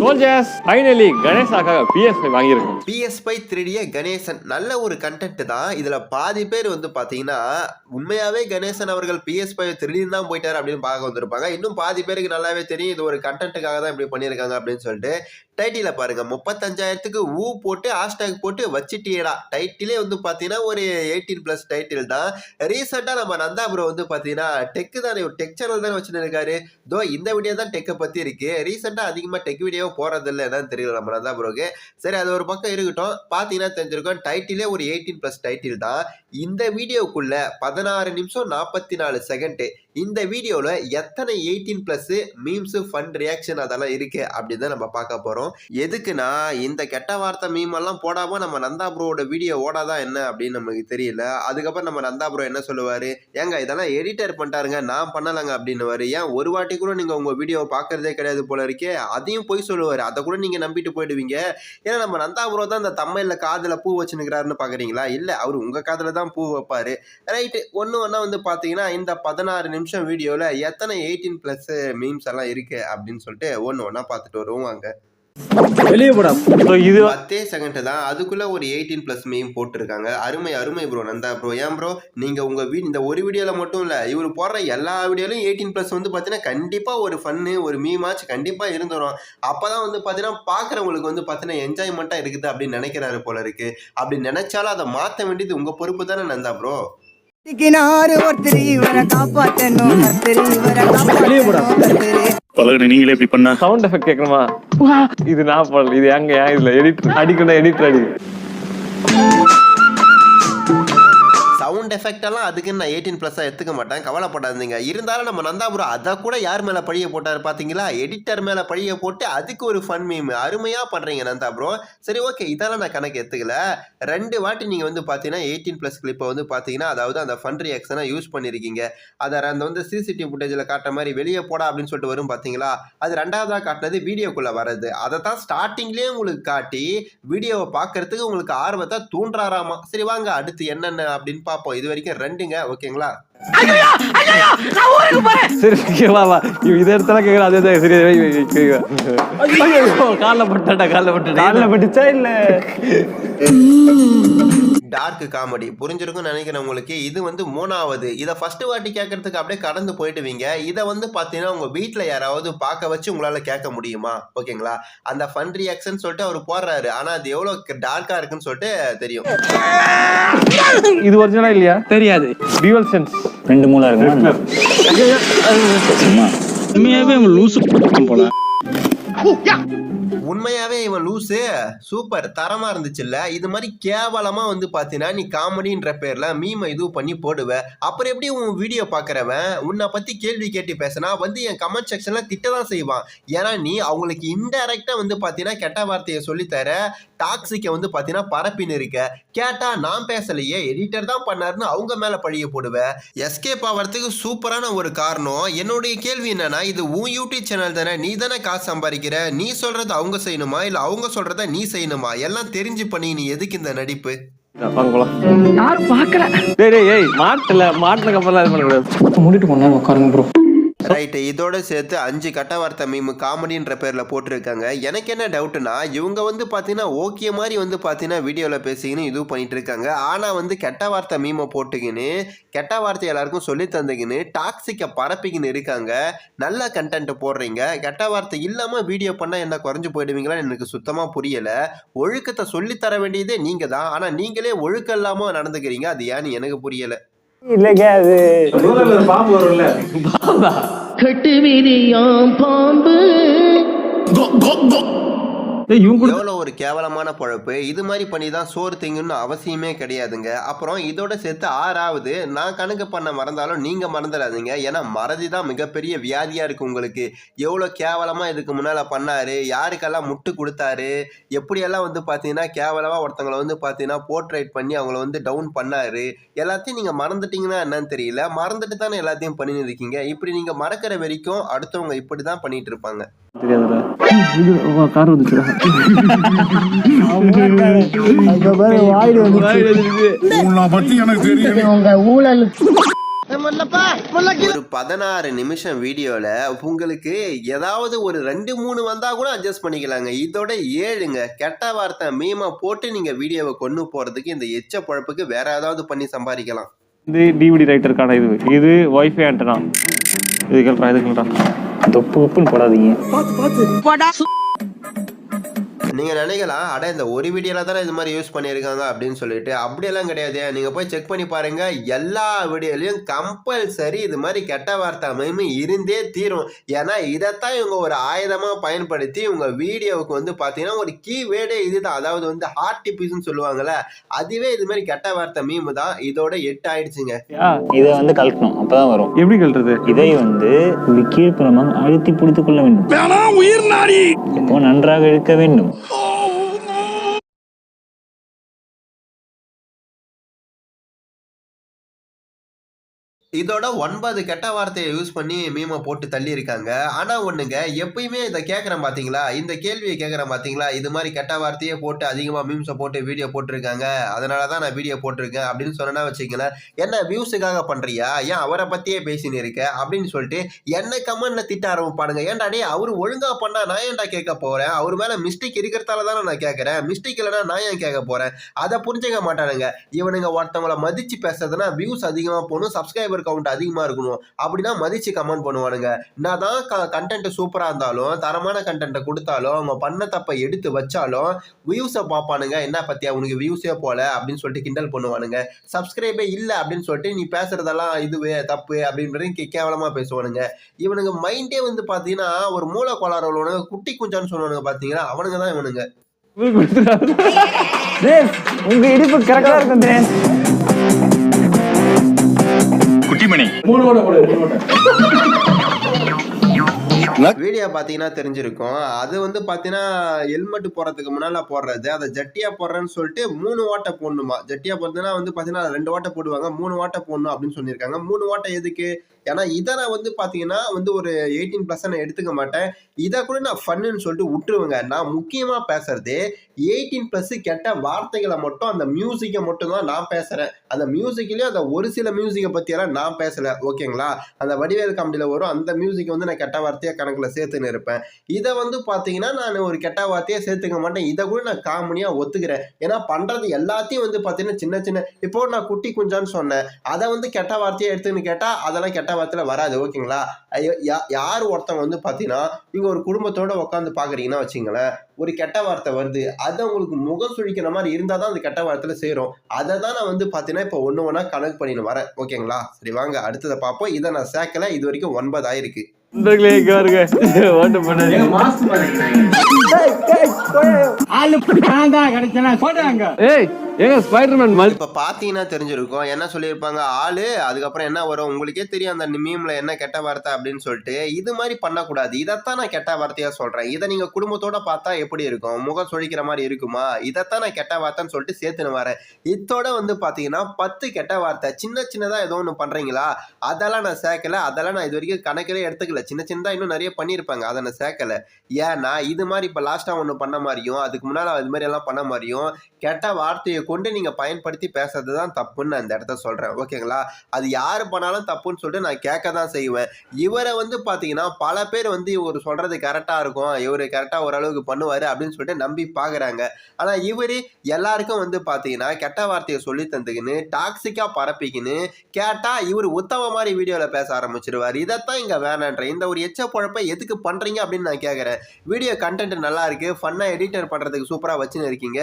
Soldiers finally கணேஷாக்காக PS வாங்கியிருக்கோம். PS த்ரீடிய கணேசன் நல்ல ஒரு கண்டென்ட் தான். இதுல பாதி பேர் வந்து பாத்தீங்கன்னா உண்மையாவே கணேசன் அவர்கள் பிஎஸ் பை த்ரீடின்னு தான் போயிட்டாரு அப்படின்னு பார்க்க வந்திருப்பாங்க. இன்னும் பாதி பேருக்கு நல்லாவே தெரியும் இது ஒரு கண்டென்ட்டுக்காக தான் இப்படி பண்ணியிருக்காங்க அப்படின்னு சொல்லிட்டு டைட்டில பாருங்க. முப்பத்தஞ்சாயிரத்துக்கு ஊ போட்டு ஹேஷ்டேக் போட்டு வச்சுட்டீடா டைட்டிலே வந்து பார்த்தீங்கன்னா ஒரு எயிட்டீன் ப்ளஸ் டைட்டில் தான். ரீசெண்டாக நம்ம நந்தா ப்ரோ வந்து பார்த்தீங்கன்னா டெக் தானே ஒரு டெக் சேனல் தானே வச்சுன்னு இருக்காரு தோ இந்த வீடியோ தான் டெக்கை பற்றி இருக்குது ரீசெண்டாக அதிகமாக டெக் வீடியோ போகிறதில்ல என்னன்னு தெரியல நம்ம நந்தா ப்ரோக்கு சரி அது ஒரு பக்கம் இருக்கட்டும். பார்த்தீங்கன்னா தெரிஞ்சிருக்கோம் டைட்டிலே ஒரு எயிட்டீன் ப்ளஸ் டைட்டில் தான். இந்த வீடியோக்குள்ளே பதினாறு நிமிஷம் நாற்பத்தி நாலு செகண்டு இந்த வீடியோவில் எத்தனை eighteen plus memes fun reaction அதெல்லாம் இருக்குது அப்படின்னு தான் நம்ம பார்க்க போகிறோம் எதுக்குன்னா இந்த கெட்ட வார்த்தை மீமெல்லாம் போடாமல் நம்ம நந்தா ப்ரோவோட வீடியோ ஓடாதான் என்ன அப்படின்னு நமக்கு தெரியல. அதுக்கப்புறம் நம்ம நந்தா ப்ரோ என்ன சொல்லுவார்? ஏங்க இதெல்லாம் எடிட்டர் பண்ணிட்டாருங்க நான் பண்ணலைங்க அப்படின்னுவார். ஏன் ஒரு வாட்டி கூட நீங்கள் உங்கள் வீடியோவை பார்க்குறதே கிடையாது போல இருக்கே. அதையும் போய் சொல்லுவார். அதை கூட நீங்கள் நம்பிட்டு போயிடுவீங்க. ஏன்னா நம்ம நந்தா ப்ரோ தான் அந்த தம்மையில் காதில் பூ வச்சுன்னுக்கிறாருன்னு பார்க்குறீங்களா? இல்லை அவர் உங்கள் காதில் தான் பூ வைப்பார். ரைட்டு ஒன்று ஒன்றா வந்து பார்த்தீங்கன்னா இந்த பதினாறு நிமிஷம் வீடியோவில் எத்தனை எயிட்டீன் ப்ளஸ் மீம்ஸ் எல்லாம் இருக்குது அப்படின்னு சொல்லிட்டு ஒன்று ஒன்றா பார்த்துட்டு வருவோம் அங்கே வெளியே போடா. இது பத்தே செகண்ட் தான். அதுக்குள்ள ஒரு எயிட்டீன் ப்ளஸ் மீம் போட்டிருக்காங்க. அருமை அருமை ப்ரோ நந்தா ப்ரோ ஏன் ப்ரோ நீங்க உங்க வீ இந்த ஒரு வீடியோல மட்டும் இல்ல இவர் போடுற எல்லா வீடியோலையும் எயிட்டீன் ப்ளஸ் வந்து பாத்தீங்கன்னா கண்டிப்பா ஒரு ஃபன்னு ஒரு மீமாச்சு கண்டிப்பா இருந்துரும். அப்பதான் வந்து பாத்தீங்கன்னா பாக்குறவங்களுக்கு வந்து பாத்தீங்கன்னா என்ஜாய்மெண்ட்டா இருக்குது அப்படின்னு நினைக்கிறாரு போல இருக்கு. அப்படி நினைச்சாலும் அதை மாத்த வேண்டியது உங்க பொறுப்பு தானே நந்தா ப்ரோ பழகுன நீங்களே இப்படி பண்ணா? சவுண்ட் எஃபெக்ட் கேட்கணுமா இது நான் போடல இது எங்க ஏன் இதுல எடிட்டர் அடிக்கணும் எடிட்டர் அடி. சவுண்ட் எஃபெக்ட் எல்லாம் அதுக்கு நான் எயிட்டீன் ப்ளஸ்ஸாக எடுத்துக்க மாட்டேன். கவலைப்படாதீங்க. இருந்தாலும் நம்ம நந்தாபுரம் அதை கூட யார் மேலே பழிய போட்டார் பார்த்தீங்களா எடிட்டர் மேலே பழிய போட்டு அதுக்கு ஒரு ஃபன் மீம் அருமையாக பண்ணுறீங்க நந்தாபுரம். சரி ஓகே இதெல்லாம் நான் கணக்கு எடுத்துக்கல. ரெண்டு வாட்டி நீங்கள் வந்து பார்த்தீங்கன்னா எயிட்டீன் ப்ளஸ் கிளிப்பை வந்து பார்த்தீங்கன்னா அதாவது அந்த ஃபன் ரியாக்ஷனை யூஸ் பண்ணியிருக்கீங்க அதை அந்த வந்து சிசிடிவி ஃபுட்டேஜில் காட்டுற மாதிரி வெளியே போடா அப்படின்னு சொல்லிட்டு வரும் பார்த்தீங்களா அது ரெண்டாவதாக காட்டினது வீடியோக்குள்ளே வர்றது. அதை தான் ஸ்டார்டிங்லேயே உங்களுக்கு காட்டி வீடியோவை பார்க்கறதுக்கு உங்களுக்கு ஆர்வத்தை தூண்டுறாராமா? சரி வாங்க அடுத்து என்னென்ன அப்படின்னு பார்ப்போம் இது வரைக்கும் ரெண்டுங்க ஓகேங்களா? சரி okay, வா வா. இவ இதை இடத்துல கேட்கற அதே தான் சரி. ஐயோ காலில் பட்டாடா காலில் பட்டுச்சா இல்ல? டார்க் காமெடி புரிஞ்சிருக்கும்னு நினைக்கிறேன் உங்களுக்கு இது வந்து மூணாவது. இதை ஃபர்ஸ்ட் வாட்டி கேட்கறதுக்கு அப்படியே கடந்து போயிடுவீங்க. இதை வந்து பார்த்தீங்கன்னா உங்கள் வீட்டில் யாராவது பார்க்க வச்சு உங்களால் கேட்க முடியுமா? ஓகேங்களா? அந்த ஃபன் ரியாக்ஷன் சொல்லிட்டு அவர் போடுறாரு. ஆனால் அது எவ்வளோ டார்க்காக இருக்குன்னு சொல்லிட்டு தெரியும். இது ஒரிஜினலா இல்லையா? தெரியாது. டியூவல் சென்ஸ் ரெண்டு மூளை. இருக்குமா சும்மா. உண்மையாவே லூசு போல. உண்மையாவே இவன் லூஸு சூப்பர். தரமா இருந்துச்சுல்ல. இது மாதிரி கேவலமா வந்து பாத்தீங்கன்னா நீ காமெடின்ற பேர்ல மீமை இது பண்ணி போடுவ. அப்புறம் எப்படி உன் வீடியோ பாக்குறவன்? உன்னை பத்தி கேள்வி கேட்டு பேசினா வந்து என் கமெண்ட் செக்ஷன்ல திட்ட தான் செய்வான். ஏன்னா நீ அவங்களுக்கு இன்டைரக்டா வந்து பாத்தீங்கன்னா கெட்ட வார்த்தையை சொல்லித்தர டாக்ஸிக்கை வந்து பாத்தீங்கன்னா பரப்பின்னு இருக்க. கேட்டா நான் பேசலையே எடிட்டர் தான் பண்ணாருன்னு அவங்க மேல பழிய போடுவேன் எஸ்கேப் ஆகிறதுக்கு சூப்பரான ஒரு காரணம். என்னுடைய கேள்வி என்னன்னா இது உன் யூடியூப் சேனல் தானே? நீ தானே காசு சம்பாதிக்கிற? நீ சொல்றது அவங்க செய்யணுமா? இல்ல அவங்க சொல்றத நீ செய்யணுமா? எல்லாம் தெரிஞ்சு பண்ணி நீ எதுக்கு இந்த நடிப்பு? யாரும் பார்க்கல. டேய் டேய் ஏய் மாட்டல மாட்டினக்கு அப்புறம் இது பண்ணக்கூடாது. மூடிட்டு கொண்டா உட்காருங்க ப்ரோ ரைட்டு இதோட சேர்த்து அஞ்சு கட்ட வார்த்தை மீம் காமெடின்ற பேரில் போட்டிருக்காங்க. எனக்கு என்ன டவுட்னா இவங்க வந்து பார்த்தீங்கன்னா ஓகே மாதிரி வந்து பார்த்தீங்கன்னா வீடியோவில் பேசிக்கின்னு இது பண்ணிட்டு இருக்காங்க ஆனால் வந்து கெட்ட வார்த்தை மீமை போட்டுக்கின்னு கெட்ட வார்த்தை எல்லாருக்கும் சொல்லி தந்துக்கின்னு டாக்ஸிக்கை பரப்பிக்கின்னு இருக்காங்க. நல்ல கண்டென்ட் போடுறீங்க. கெட்ட வார்த்தை இல்லாமல் வீடியோ பண்ணால் என்ன குறைஞ்சு போயிடுவீங்களான்னு எனக்கு சுத்தமாக புரியலை. ஒழுக்கத்தை சொல்லித்தர வேண்டியதே நீங்கள் தான் ஆனால் நீங்களே ஒழுக்கம் இல்லாமல் நடந்துக்கிறீங்க. அது ஏன்னு எனக்கு புரியலை. இல்லைங்க அது பாம்பு வரும்ல? பாம்பா. கட்டு விரியாம் பாம்பு இவங்க ஒரு கேவலமான பொழப்பு? இது மாதிரி பண்ணி தான் சோறு திங்கணும்னு அவசியமே கிடையாதுங்க. அப்புறம் இதோட சேர்த்து ஆறாவது நான் கணக்கு பண்ண மறந்தாலும் நீங்கள் மறந்துடாதீங்க. ஏன்னா மறதி தான் மிகப்பெரிய வியாதியாக இருக்குது உங்களுக்கு. எவ்வளோ கேவலமாக இதுக்கு முன்னால் பண்ணாரு? யாருக்கெல்லாம் முட்டு கொடுத்தாரு? எப்படியெல்லாம் வந்து பார்த்தீங்கன்னா கேவலமாக ஒருத்தவங்களை வந்து பார்த்தீங்கன்னா போர்ட்ரேட் பண்ணி அவங்கள வந்து டவுன் பண்ணாரு? எல்லாத்தையும் நீங்கள் மறந்துட்டீங்கன்னா என்னன்னு தெரியல. மறந்துட்டு தானே எல்லாத்தையும் பண்ணின்னு இருக்கீங்க. இப்படி நீங்கள் மறக்கிற வரைக்கும் அடுத்தவங்க இப்படி தான் பண்ணிட்டு இருப்பாங்க. தெரியாதுடா கார் வந்துச்சுடா வாயிடு வந்து எனக்கு தெரியும் உங்க ஊழல் ஒரு பதினாறு நிமிஷம் வீடியோல உங்களுக்கு ஏதாவது ஒரு ரெண்டு மூணு வந்தா கூட அட்ஜஸ்ட் பண்ணிக்கலாங்க. இதோட ஏழுங்க. கெட்ட வார்த்தை மீமா போட்டு நீங்க வீடியோவை கொண்டு போறதுக்கு இந்த எச்ச பழப்புக்கு வேற ஏதாவது பண்ணி சம்பாதிக்கலாம். இது டிவிடி ரைட்டருக்கான இது. இது ஒய்ஃபை ஆண்டனா இது கேள்றா இது கேள்றா தொப்பு உப்புன்னு போடாதீங்க. நீங்க நினைக்கலாம் அட இந்த ஒரு வீடியோல தானே இது மாதிரி யூஸ் பண்ணியிருக்காங்க அப்படின்னு சொல்லிட்டு. அப்படியெல்லாம் கிடையாது. நீங்க போய் செக் பண்ணி பாருங்க. எல்லா வீடியோலையும் கம்பல்சரி இது மாதிரி கெட்ட வார்த்தை அமைமை இருந்தே தீரும். ஏன்னா இதைத்தான் இவங்க ஒரு ஆயுதமா பயன்படுத்தி உங்க வீடியோவுக்கு வந்து பாத்தீங்கன்னா ஒரு கீவேர்டே இதுதான். அதாவது வந்து ஹார்ட் டிபிஸ்ன்னு சொல்லுவாங்கல்ல அதுவே இது மாதிரி கெட்ட வார்த்தை மீம் தான். இதோட எட்டு ஆயிடுச்சுங்க இதை வந்து கலக்கணும். அப்பதான் வரும். எப்படி கழட்டுறது இதை வந்து இப்படி கீழ்ப்புறமாக அழுத்தி பிடித்துக் கொள்ள வேண்டும். இப்போ நன்றாக இழுக்க வேண்டும்? இதோட ஒன்பது கெட்ட வார்த்தையை யூஸ் பண்ணி மீமை போட்டு தள்ளியிருக்காங்க. ஆனால் ஒன்றுங்க எப்பயுமே இதை கேட்குறேன் பார்த்தீங்களா இந்த கேள்வியை கேட்குறேன் பார்த்தீங்களா இது மாதிரி கெட்ட வார்த்தையே போட்டு அதிகமாக மீம்ஸை போட்டு வீடியோ போட்டிருக்காங்க. அதனாலதான் நான் வீடியோ போட்டிருக்கேன் அப்படின்னு சொன்னா வச்சுக்கங்களேன் என்ன வியூஸுக்காக பண்ணுறியா ஏன் அவரை பற்றியே பேசின்னு இருக்க? அப்படின்னு சொல்லிட்டு என்ன கமெண்ட்ல திட்ட ஆரம்பிப்பானுங்க. ஏன்டா டே அவர் ஒழுங்காக பண்ணா நான் ஏன்டா கேட்க போகிறேன் அவர் மேலே மிஸ்டேக் இருக்கிறதால தானே நான் கேட்குறேன் மிஸ்டேக் இல்லைன்னா நான் ஏன் கேட்க போகிறேன் அதை புரிஞ்சுக்க மாட்டானுங்க. இவனுங்க ஒருத்தவங்கள மதித்து பேசுறதுனா வியூஸ் அதிகமாக போகணும் சப்ஸ்கிரைபர் கவுண்ட் அதிகமாக இருக்கணும் அப்படின்னா மதித்து கமெண்ட் பண்ணுவானுங்க. நான் தான் க கண்டென்ட் சூப்பராக இருந்தாலும் தரமான கண்டென்ட்டை கொடுத்தாலும் அவங்க பண்ண தப்பை எடுத்து வச்சாலும் வியூஸை பார்ப்பானுங்க. என்ன பற்றியா உனக்கு வியூஸே போல அப்படின்னு சொல்லிட்டு கிண்டல் பண்ணுவானுங்க. சப்ஸ்கிரைபே இல்லை அப்படின்னு சொல்லிட்டு நீ பேசுறதெல்லாம் இதுவே தப்பு அப்படின்றது கேவலமாக பேசுவானுங்க. இவனுங்க மைண்டே வந்து பார்த்தீங்கன்னா ஒரு மூளை கோளாறு உள்ளவனுங்க குட்டி குஞ்சான்னு சொல்லுவானுங்க பார்த்தீங்கன்னா அவனுங்க தான் இவனுங்க. உங்க இடிப்பு கரெக்டா இருக்கும் தினேஷ் வீடியோ பார்த்தீங்கன்னா தெரிஞ்சிருக்கும். அது வந்து பார்த்தீங்கன்னா ஹெல்மெட் போடுறதுக்கு முன்னால் போடுறது. அதை ஜட்டியா போடுறேன்னு சொல்லிட்டு மூணு வாட்டை போடணுமா? ஜட்டியா போடுறதுன்னா வந்து பார்த்தீங்கன்னா ரெண்டு வாட்டை போடுவாங்க. மூணு வாட்டை போடணும் அப்படின்னு சொல்லியிருக்காங்க. மூணு வாட்டை எதுக்கு? ஏன்னா இதை நான் வந்து பார்த்தீங்கன்னா வந்து ஒரு எயிட்டீன் ப்ளஸ் நான் எடுத்துக்க மாட்டேன். இதை கூட நான் ஃபன்னுன்னு சொல்லிட்டு விட்டுருவேங்க. நான் முக்கியமாக பேசுறது எயிட்டீன் ப்ளஸ் கெட்ட வார்த்தைகளை மட்டும் அந்த மியூசிக்கை மட்டும் தான் நான் பேசுகிறேன் அந்த மியூசிக்லேயும் அந்த ஒரு சில மியூசிக்கை பற்றியெல்லாம் நான் பேசலை. ஓகேங்களா? அந்த வடிவேல் காமெடியில் வரும். அந்த மியூசிக்கை வந்து நான் கெட்ட வார்த்தையாக கணக்கில் சேர்த்துன்னு இருப்பேன். இதை வந்து பார்த்தீங்கன்னா நான் ஒரு கெட்ட வார்த்தையே சேர்த்துக்க மாட்டேன். இதை கூட நான் காமெடியாக ஒத்துக்கிறேன். ஏன்னா பண்ணுறது எல்லாத்தையும் வந்து பார்த்தீங்கன்னா சின்ன சின்ன இப்போ நான் குட்டி குஞ்சான்னு சொன்னேன். அதை வந்து கெட்ட வார்த்தையாக எடுத்துன்னு கேட்டால் அதெல்லாம் கெட்ட வார்த்தையில் வராது. ஓகேங்களா? ஐயோ, யா- யார் ஒருத்தவங்க வந்து பார்த்தீங்கன்னா நீங்கள் ஒரு குடும்பத்தோடு உட்காந்து பார்க்குறீங்கன்னா வச்சுங்களேன் ஒரு கெட்ட வார்த்தை வருது. அது உங்களுக்கு முகம் சுழிக்கிற மாதிரி இருந்தால் தான் அந்த கெட்ட வார்த்தையில் சேரும். அதை தான் நான் வந்து பார்த்தீங்கன்னா இப்போ ஒன்று ஒன்றா கணக்கு பண்ணின்னு வரேன். ஓகேங்களா? சரி வாங்க. அடுத்ததை பார்ப்போம். இதை நான் சேர்க்கல. இது வரைக்கும் ஒன்பதாயிருக்கு. நண்பர்களே இங்க பாருங்க ஓட்டு பண்ணாதீங்க ஏய் ஏங்க ஸ்பைடர்மேன் மல் இப்போ பார்த்தீங்கன்னா தெரிஞ்சிருக்கும். என்ன சொல்லியிருப்பாங்க? ஆளு அதுக்கப்புறம் என்ன வரும்? உங்களுக்கே தெரியும் அந்த மீம்ல என்ன கெட்ட வார்த்தை அப்படின்னு சொல்லிட்டு. இது மாதிரி பண்ணக்கூடாது. இதைத்தான் நான் கெட்ட வார்த்தையா சொல்றேன். இதை நீங்க குடும்பத்தோட பார்த்தா எப்படி இருக்கும்? முகம் சுழிக்கிற மாதிரி இருக்குமா? இதைத்தான் நான் கெட்ட வார்த்தைன்னு சொல்லிட்டு சேர்த்துன்னு வரேன். இதோட வந்து பார்த்தீங்கன்னா பத்து கெட்ட வார்த்தை. சின்ன சின்னதா ஏதோ ஒன்று பண்றீங்களா? அதெல்லாம் நான் சேர்க்கல. அதெல்லாம் நான் இது வரைக்கும் கணக்கிலே எடுத்துக்கல. சின்ன சின்னதா இன்னும் நிறைய பண்ணியிருப்பாங்க. அதை நான் சேர்க்கல. ஏன்னா இது மாதிரி இப்போ லாஸ்ட்டாக ஒன்று பண்ண மாதிரியும் அதுக்கு முன்னால் அது மாதிரி எல்லாம் பண்ண மாதிரியும் கெட்ட வார்த்தையை கொண்டு நீங்கள் பயன்படுத்தி பேசுறது தான் தப்புன்னு நான் இந்த இடத்த சொல்கிறேன் ஓகேங்களா அது யார் பண்ணாலும் தப்புன்னு சொல்லிட்டு நான் கேட்க தான் செய்வேன். இவரை வந்து பார்த்தீங்கன்னா பல பேர் வந்து இவர் சொல்கிறது கரெக்டாக இருக்கும். இவர் கரெக்டாக ஓரளவுக்கு பண்ணுவார் அப்படின்னு சொல்லிட்டு நம்பி பார்க்குறாங்க ஆனால் இவர் எல்லாருக்கும் வந்து பார்த்தீங்கன்னா கெட்ட வார்த்தையை சொல்லி தந்துக்கின்னு டாக்ஸிக்காக பரப்பிக்கின்னு கேட்டால் இவர் உத்தம மாதிரி வீடியோவில் பேச ஆரம்பிச்சிருவார். இதைத்தான் இங்கே வேணான்ற இந்த ஒரு எச்ச குழப்பை எதுக்கு பண்ணுறீங்க அப்படின்னு நான் கேட்குறேன் வீடியோ கண்டென்ட் நல்லா இருக்கு. ஃபன்னாக எடிட்டர் பண்ணுறதுக்கு சூப்பராக வச்சுன்னு இருக்கீங்க.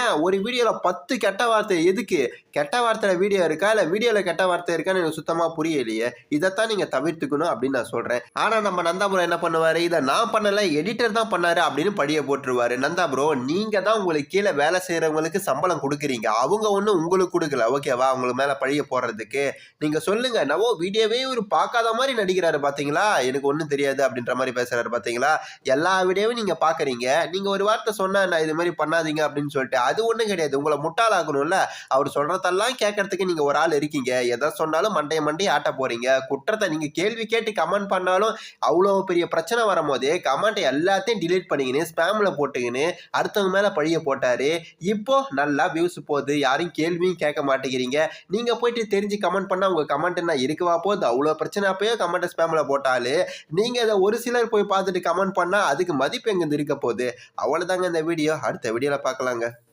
ஏன் ஒரு வீடியோவில் பத்து கெட்ட வார்த்தை எதுக்கு? கெட்ட வார்த்தையில் வீடியோ இருக்கா? இல்லை வீடியோவில் கெட்ட வார்த்தை இருக்கான்னு எனக்கு சுத்தமாக புரியலையே. இதைத்தான் நீங்கள் தவிர்த்துக்கணும் அப்படின்னு நான் சொல்கிறேன் ஆனால் நம்ம நந்தா ப்ரோ என்ன பண்ணுவார்? இதை நான் பண்ணலை எடிட்டர் தான் பண்ணார் அப்படின்னு படியை போட்டுருவாரு. நந்தா ப்ரோ நீங்கள் தான் உங்களுக்கு கீழே வேலை செய்கிறவங்களுக்கு சம்பளம் கொடுக்குறீங்க. அவங்க ஒன்றும் உங்களுக்கு கொடுக்கல. ஓகேவா உங்களுக்கு மேலே பழிய போடுறதுக்கு. நீங்கள் சொல்லுங்கள் நவோ வீடியோவே ஒரு பார்க்காத மாதிரி நடிக்கிறாரு பார்த்தீங்களா எனக்கு ஒன்றும் தெரியாது அப்படின்ற மாதிரி பேசுகிறாரு பார்த்தீங்களா எல்லா வீடியோவும் நீங்கள் பார்க்குறீங்க நீங்கள் ஒரு வார்த்தை சொன்னால் நான் இது மாதிரி பண்ணாதீங்க அப்படின்னு சொல்லிட்டு அது ஒன்றும் கிடையாது. உங்களை முட்டை முட்டாளாகணும்ல? அவர் சொல்றதெல்லாம் கேட்கறதுக்கு நீங்க ஒரு ஆள் இருக்கீங்க. எதை சொன்னாலும் மண்டைய மண்டைய ஆட்ட போறீங்க. குற்றத்தை நீங்க கேள்வி கேட்டு கமெண்ட் பண்ணாலும் அவ்வளோ பெரிய பிரச்சனை வரும்போது கமெண்ட் எல்லாத்தையும் டிலீட் பண்ணிக்கின்னு ஸ்பேம்ல போட்டுக்கின்னு அடுத்தவங்க மேல பழிய போட்டாரு. இப்போ நல்லா வியூஸ் போகுது. யாரும் கேள்வியும் கேட்க மாட்டேங்கிறீங்க. நீங்க போயிட்டு தெரிஞ்சு கமெண்ட் பண்ணா உங்க கமெண்ட் என்ன இருக்கவா? போகுது. அவ்வளோ பிரச்சனை. அப்பயோ கமெண்ட் ஸ்பேம்ல போட்டாலே. நீங்க அதை ஒரு சிலர் போய் பார்த்துட்டு கமெண்ட் பண்ணா அதுக்கு மதிப்பு எங்க இருக்க போகுது? அவ்வளவுதாங்க இந்த வீடியோ அடுத்த வீடியோல பார்க்கலாங்க.